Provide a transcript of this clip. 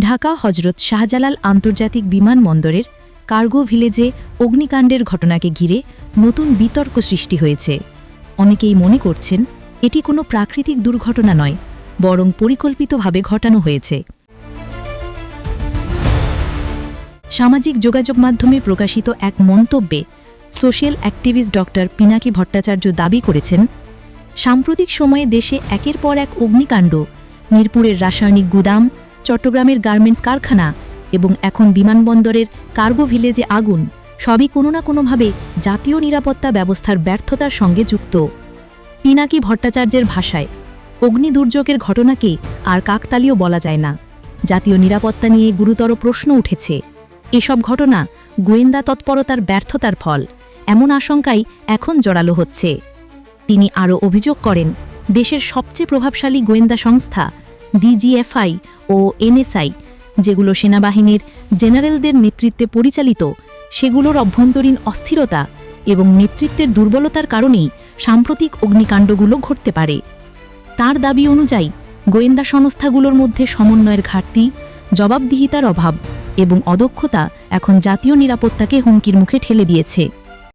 ঢাকা হজরত শাহজালাল আন্তর্জাতিক বিমানবন্দরের কার্গো ভিলেজে অগ্নিকাণ্ডের ঘটনাকে ঘিরে নতুন বিতর্ক সৃষ্টি হয়েছে। অনেকেই মনে করছেন, এটি কোনো প্রাকৃতিক দুর্ঘটনা নয়, বরং পরিকল্পিতভাবে ঘটানো হয়েছে। সামাজিক যোগাযোগ মাধ্যমে প্রকাশিত এক মন্তব্যে social activist doctor Pinaki Bhattacharya দাবি করেছেন, সাম্প্রতিক সময়ে দেশে একের পর এক অগ্নিকাণ্ড, মিরপুরের রাসায়নিক গুদাম চট্টগ্রামের গার্মেন্টস কারখানা এবং এখন বিমানবন্দরের কার্গো ভিলেজে আগুন সবই কোনো না কোনোভাবে জাতীয় নিরাপত্তা ব্যবস্থার ব্যর্থতার সঙ্গে যুক্ত। পিনাকি ভট্টাচার্যের ভাষায়, অগ্নি দুর্যোগের ঘটনাকে আর কাকতালীয় বলা যায় না। জাতীয় নিরাপত্তা নিয়ে গুরুতর প্রশ্ন উঠেছে। এসব ঘটনা গোয়েন্দা তৎপরতার ব্যর্থতার ফল, এমন আশঙ্কাই এখন জড়ালো হচ্ছে। তিনি আরও অভিযোগ করেন, দেশের সবচেয়ে প্রভাবশালী গোয়েন্দা সংস্থা ডিজিএফআই ও এনএসআই, যেগুলো সেনাবাহিনীর জেনারেলদের নেতৃত্বে পরিচালিত, সেগুলোর অভ্যন্তরীণ অস্থিরতা এবং নেতৃত্বের দুর্বলতার কারণেই সাম্প্রতিক অগ্নিকাণ্ডগুলো ঘটতে পারে। তার দাবি অনুযায়ী, গোয়েন্দা সংস্থাগুলোর মধ্যে সমন্বয়ের ঘাটতি, জবাবদিহিতার অভাব এবং অদক্ষতা এখন জাতীয় নিরাপত্তাকে হুমকির মুখে ঠেলে দিয়েছে।